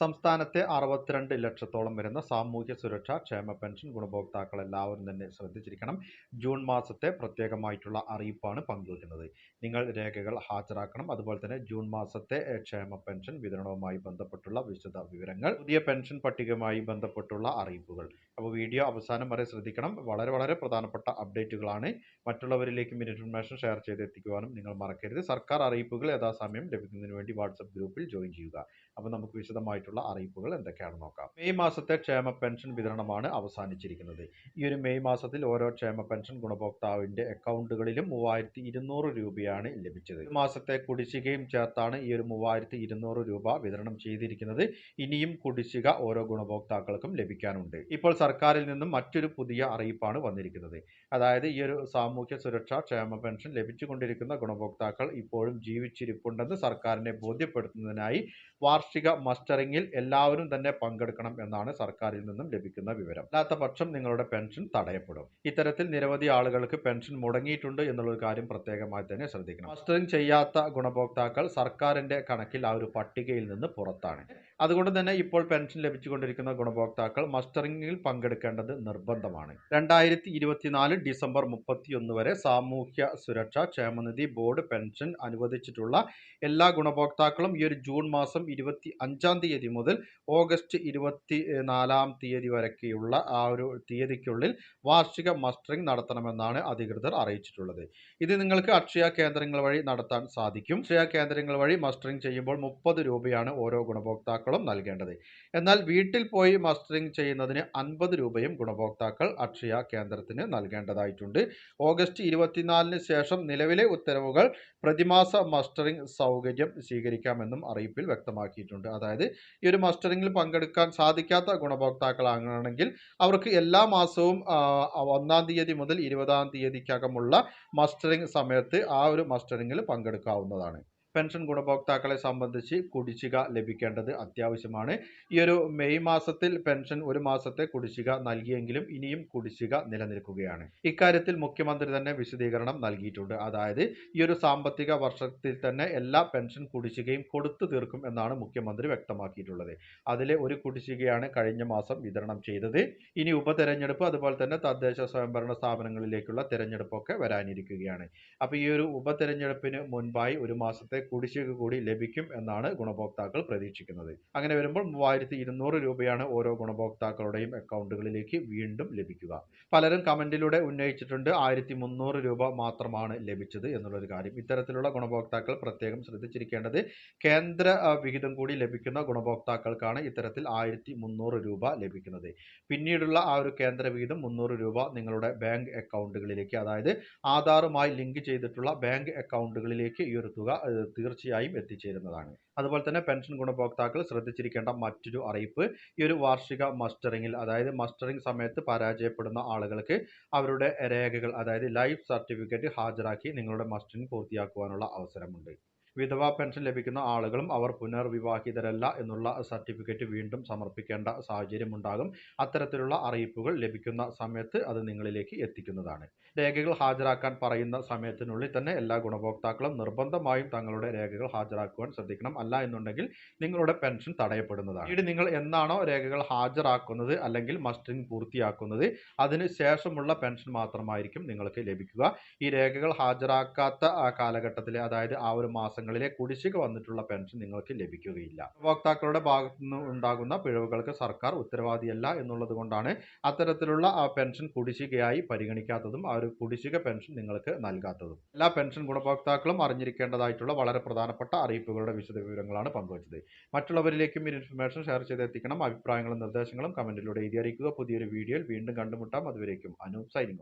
സംസ്ഥാനത്തെ അറുപത്തിരണ്ട് ലക്ഷത്തോളം വരുന്ന സാമൂഹ്യ സുരക്ഷാ ക്ഷേമ പെൻഷൻ ഗുണഭോക്താക്കൾ എല്ലാവരും തന്നെ ശ്രദ്ധിച്ചിരിക്കണം. ജൂൺ മാസത്തെ പ്രത്യേകമായിട്ടുള്ള അറിയിപ്പാണ് പങ്കുവയ്ക്കുന്നത് നിങ്ങൾ രേഖകൾ ഹാജരാക്കണം. അതുപോലെ തന്നെ ജൂൺ മാസത്തെ ക്ഷേമ പെൻഷൻ വിതരണവുമായി ബന്ധപ്പെട്ടുള്ള വിശദ വിവരങ്ങൾ പുതിയ പെൻഷൻ പട്ടികയുമായി ബന്ധപ്പെട്ടുള്ള അറിയിപ്പുകൾ. അപ്പോൾ വീഡിയോ അവസാനം വരെ ശ്രദ്ധിക്കണം. വളരെ വളരെ പ്രധാനപ്പെട്ട അപ്ഡേറ്റുകളാണ്. മറ്റുള്ളവരിലേക്കും ഇൻഫർമേഷൻ ഷെയർ ചെയ്ത് എത്തിക്കുവാനും നിങ്ങൾ മറക്കരുത്. സർക്കാർ അറിയിപ്പുകൾ യഥാസമയം ലഭിക്കുന്നതിന് വേണ്ടി വാട്സപ്പ് ഗ്രൂപ്പിൽ ജോയിൻ ചെയ്യുക. അപ്പോൾ നമുക്ക് വിശദമായിട്ടുള്ള അറിയിപ്പുകൾ എന്തൊക്കെയാണ് നോക്കാം. മെയ് മാസത്തെ ക്ഷേമ പെൻഷൻ വിതരണമാണ് അവസാനിച്ചിരിക്കുന്നത്. ഈ ഒരു മെയ് മാസത്തിൽ ഓരോ ക്ഷേമ പെൻഷൻ ഗുണഭോക്താവിന്റെ അക്കൗണ്ടുകളിലും മൂവായിരത്തി ഇരുന്നൂറ് രൂപയാണ് ലഭിച്ചത്. ഈ മാസത്തെ കുടിശ്ശികയും ചേർത്താണ് ഈ ഒരു മൂവായിരത്തി ഇരുന്നൂറ് രൂപ വിതരണം ചെയ്തിരിക്കുന്നത്. ഇനിയും കുടിശ്ശിക ഓരോ ഗുണഭോക്താക്കൾക്കും ലഭിക്കാനുണ്ട്. ഇപ്പോൾ സർക്കാരിൽ നിന്നും മറ്റൊരു പുതിയ അറിയിപ്പാണ് വന്നിരിക്കുന്നത്. അതായത് ഈ ഒരു സാമൂഹ്യ സുരക്ഷാ ക്ഷേമ പെൻഷൻ ലഭിച്ചുകൊണ്ടിരിക്കുന്ന ഗുണഭോക്താക്കൾ ഇപ്പോഴും ജീവിച്ചിരിപ്പുണ്ടെന്ന് സർക്കാരിനെ ബോധ്യപ്പെടുത്തുന്നതിനായി വാർഷിക മസ്റ്ററിംഗിൽ എല്ലാവരും തന്നെ പങ്കെടുക്കണം എന്നാണ് സർക്കാരിൽ നിന്നും ലഭിക്കുന്ന വിവരം. അല്ലാത്ത പക്ഷം നിങ്ങളുടെ പെൻഷൻ തടയപ്പെടും. ഇത്തരത്തിൽ നിരവധി ആളുകൾക്ക് പെൻഷൻ മുടങ്ങിയിട്ടുണ്ട് എന്നുള്ള ഒരു കാര്യം പ്രത്യേകമായി തന്നെ ശ്രദ്ധിക്കണം. മസ്റ്ററിംഗ് ചെയ്യാത്ത ഗുണഭോക്താക്കൾ സർക്കാരിന്റെ കണക്കിൽ ആ ഒരു പട്ടികയിൽ നിന്ന് പുറത്താണ്. അതുകൊണ്ട് തന്നെ ഇപ്പോൾ പെൻഷൻ ലഭിച്ചുകൊണ്ടിരിക്കുന്ന ഗുണഭോക്താക്കൾ മസ്റ്ററിംഗിൽ പങ്കെടുക്കേണ്ടത് നിർബന്ധമാണ്. രണ്ടായിരത്തി ഇരുപത്തിനാല് ഡിസംബർ മുപ്പത്തിയൊന്ന് വരെ സാമൂഹ്യ സുരക്ഷാ ക്ഷേമനിധി ബോർഡ് പെൻഷൻ അനുവദിച്ചിട്ടുള്ള എല്ലാ ഗുണഭോക്താക്കളും ഈ ഒരു ജൂൺ മാസം ഇരുപത്തി അഞ്ചാം തീയതി മുതൽ ഓഗസ്റ്റ് ഇരുപത്തി നാലാം തീയതി വരെയൊക്കെയുള്ള ആ ഒരു തീയതിക്കുള്ളിൽ വാർഷിക മസ്റ്ററിംഗ് നടത്തണമെന്നാണ് അധികൃതർ അറിയിച്ചിട്ടുള്ളത്. ഇത് നിങ്ങൾക്ക് അക്ഷയ കേന്ദ്രങ്ങൾ വഴി നടത്താൻ സാധിക്കും. അക്ഷയ കേന്ദ്രങ്ങൾ വഴി മസ്റ്ററിംഗ് ചെയ്യുമ്പോൾ മുപ്പത് രൂപയാണ് ഓരോ ഗുണഭോക്താക്കളും നൽകേണ്ടത്. എന്നാൽ വീട്ടിൽ പോയി മസ്റ്ററിംഗ് ചെയ്യുന്നതിന് അൻപത് രൂപയും ഗുണഭോക്താക്കൾ അക്ഷയ കേന്ദ്രത്തിന് നൽകേണ്ടതായിട്ടുണ്ട്. ഓഗസ്റ്റ് ഇരുപത്തിനാലിന് ശേഷം നിലവിലെ ഉത്തരവുകൾ പ്രതിമാസ മസ്റ്ററിംഗ് സൗകര്യം സ്വീകരിക്കാമെന്നും അറിയിപ്പിൽ വ്യക്തമാക്കിയിട്ടുണ്ട്. അതായത് ഈ ഒരു മസ്റ്ററിങ്ങിൽ പങ്കെടുക്കാൻ സാധിക്കാത്ത ഗുണഭോക്താക്കളാണെങ്കിൽ അവർക്ക് എല്ലാ മാസവും ഒന്നാം തീയതി മുതൽ ഇരുപതാം തീയതിക്കകമുള്ള മസ്റ്ററിങ് സമയത്ത് ആ ഒരു മസ്റ്ററിങ്ങിൽ പങ്കെടുക്കാവുന്നതാണ്. പെൻഷൻ ഗുണഭോക്താക്കളെ സംബന്ധിച്ച് കുടിശ്ശിക ലഭിക്കേണ്ടത് അത്യാവശ്യമാണ്. ഈ ഒരു മെയ് മാസത്തിൽ പെൻഷൻ ഒരു മാസത്തെ കുടിശ്ശിക നൽകിയെങ്കിലും ഇനിയും കുടിശ്ശിക നിലനിൽക്കുകയാണ്. ഇക്കാര്യത്തിൽ മുഖ്യമന്ത്രി തന്നെ വിശദീകരണം നൽകിയിട്ടുണ്ട്. അതായത് ഈ ഒരു സാമ്പത്തിക വർഷത്തിൽ തന്നെ എല്ലാ പെൻഷൻ കുടിശ്ശികയും കൊടുത്തു തീർക്കും എന്നാണ് മുഖ്യമന്ത്രി വ്യക്തമാക്കിയിട്ടുള്ളത്. അതിലെ ഒരു കുടിശ്ശികയാണ് കഴിഞ്ഞ മാസം വിതരണം ചെയ്തത്. ഇനി ഉപതെരഞ്ഞെടുപ്പ് അതുപോലെ തന്നെ തദ്ദേശ സ്വയംഭരണ സ്ഥാപനങ്ങളിലേക്കുള്ള തെരഞ്ഞെടുപ്പൊക്കെ വരാനിരിക്കുകയാണ്. അപ്പോൾ ഈ ഒരു ഉപതെരഞ്ഞെടുപ്പിന് മുൻപായി ഒരു മാസത്തെ കുടിശ്ശിക കൂടി ലഭിക്കും എന്നാണ് ഗുണഭോക്താക്കൾ പ്രതീക്ഷിക്കുന്നത്. അങ്ങനെ വരുമ്പോൾ മൂവായിരത്തി ഇരുന്നൂറ് രൂപയാണ് ഓരോ ഗുണഭോക്താക്കളുടെയും അക്കൗണ്ടുകളിലേക്ക് വീണ്ടും ലഭിക്കുക. പലരും കമന്റിലൂടെ ഉന്നയിച്ചിട്ടുണ്ട് ആയിരത്തി മുന്നൂറ് രൂപ മാത്രമാണ് ലഭിച്ചത് എന്നുള്ളൊരു കാര്യം. ഇത്തരത്തിലുള്ള ഗുണഭോക്താക്കൾ പ്രത്യേകം ശ്രദ്ധിച്ചിരിക്കേണ്ടത് കേന്ദ്ര വിഹിതം കൂടി ലഭിക്കുന്ന ഗുണഭോക്താക്കൾക്കാണ് ഇത്തരത്തിൽ ആയിരത്തി മുന്നൂറ് രൂപ ലഭിക്കുന്നത്. പിന്നീടുള്ള ആ ഒരു കേന്ദ്ര വിഹിതം മുന്നൂറ് രൂപ നിങ്ങളുടെ ബാങ്ക് അക്കൗണ്ടുകളിലേക്ക് അതായത് ആധാറുമായി ലിങ്ക് ചെയ്തിട്ടുള്ള ബാങ്ക് അക്കൗണ്ടുകളിലേക്ക് ഈ ഒരു തുക തീർച്ചയായും എത്തിച്ചേരുന്നതാണ്. അതുപോലെ തന്നെ പെൻഷൻ ഗുണഭോക്താക്കൾ ശ്രദ്ധിച്ചിരിക്കേണ്ട മറ്റൊരു അറിയിപ്പ് ഈ ഒരു വാർഷിക മസ്റ്ററിംഗിൽ അതായത് മസ്റ്ററിംഗ് സമയത്ത് പരാജയപ്പെടുന്ന ആളുകൾക്ക് അവരുടെ രേഖകൾ അതായത് ലൈഫ് സർട്ടിഫിക്കറ്റ് ഹാജരാക്കി നിങ്ങളുടെ മസ്റ്ററിംഗ് പൂർത്തിയാക്കുവാനുള്ള അവസരമുണ്ട്. വിധവാ പെൻഷൻ ലഭിക്കുന്ന ആളുകളും അവർ പുനർവിവാഹിതരല്ല എന്നുള്ള സർട്ടിഫിക്കറ്റ് വീണ്ടും സമർപ്പിക്കേണ്ട സാഹചര്യമുണ്ടാകും. അത്തരത്തിലുള്ള അറിയിപ്പുകൾ ലഭിക്കുന്ന സമയത്ത് അത് നിങ്ങളിലേക്ക് എത്തിക്കുന്നതാണ്. രേഖകൾ ഹാജരാക്കാൻ പറയുന്ന സമയത്തിനുള്ളിൽ തന്നെ എല്ലാ ഗുണഭോക്താക്കളും നിർബന്ധമായും തങ്ങളുടെ രേഖകൾ ഹാജരാക്കുവാൻ ശ്രദ്ധിക്കണം. അല്ല എന്നുണ്ടെങ്കിൽ നിങ്ങളുടെ പെൻഷൻ തടയപ്പെടുന്നതാണ്. പിന്നീട് നിങ്ങൾ എന്നാണോ രേഖകൾ ഹാജരാക്കുന്നത് അല്ലെങ്കിൽ മസ്റ്ററിംഗ് പൂർത്തിയാക്കുന്നത് അതിന് ശേഷമുള്ള പെൻഷൻ മാത്രമായിരിക്കും നിങ്ങൾക്ക് ലഭിക്കുക. ഈ രേഖകൾ ഹാജരാക്കാത്ത കാലഘട്ടത്തിലെ അതായത് ആ ഒരു മാസങ്ങളിലെ കുടിശ്ശിക വന്നിട്ടുള്ള പെൻഷൻ നിങ്ങൾക്ക് ലഭിക്കുകയില്ല. ഉപഭോക്താക്കളുടെ ഭാഗത്തു നിന്ന് ഉണ്ടാകുന്ന പിഴവുകൾക്ക് സർക്കാർ ഉത്തരവാദിയല്ല എന്നുള്ളത് കൊണ്ടാണ് അത്തരത്തിലുള്ള ആ പെൻഷൻ കുടിശ്ശികയായി പരിഗണിക്കാത്തതും ആ ഒരു കുടിശ്ശിക പെൻഷൻ നിങ്ങൾക്ക് നൽകാത്തതും. എല്ലാ പെൻഷൻ ഗുണഭോക്താക്കളും അറിഞ്ഞിരിക്കേണ്ടതായിട്ടുള്ള വളരെ പ്രധാനപ്പെട്ട അറിയിപ്പുകളുടെ വിശദ വിവരങ്ങളാണ് പങ്കുവച്ചത്. മറ്റുള്ളവരിലേക്കും ഈ ഇൻഫർമേഷൻ ഷെയർ ചെയ്ത് എത്തിക്കണം അഭിപ്രായങ്ങളും നിർദ്ദേശങ്ങളും കമന്റിലൂടെ എഴുതി അറിയിക്കുക. പുതിയൊരു വീഡിയോയിൽ വീണ്ടും കണ്ടുമുട്ടാം. അതുവരേക്കും അനൂപ് സൈനിങ്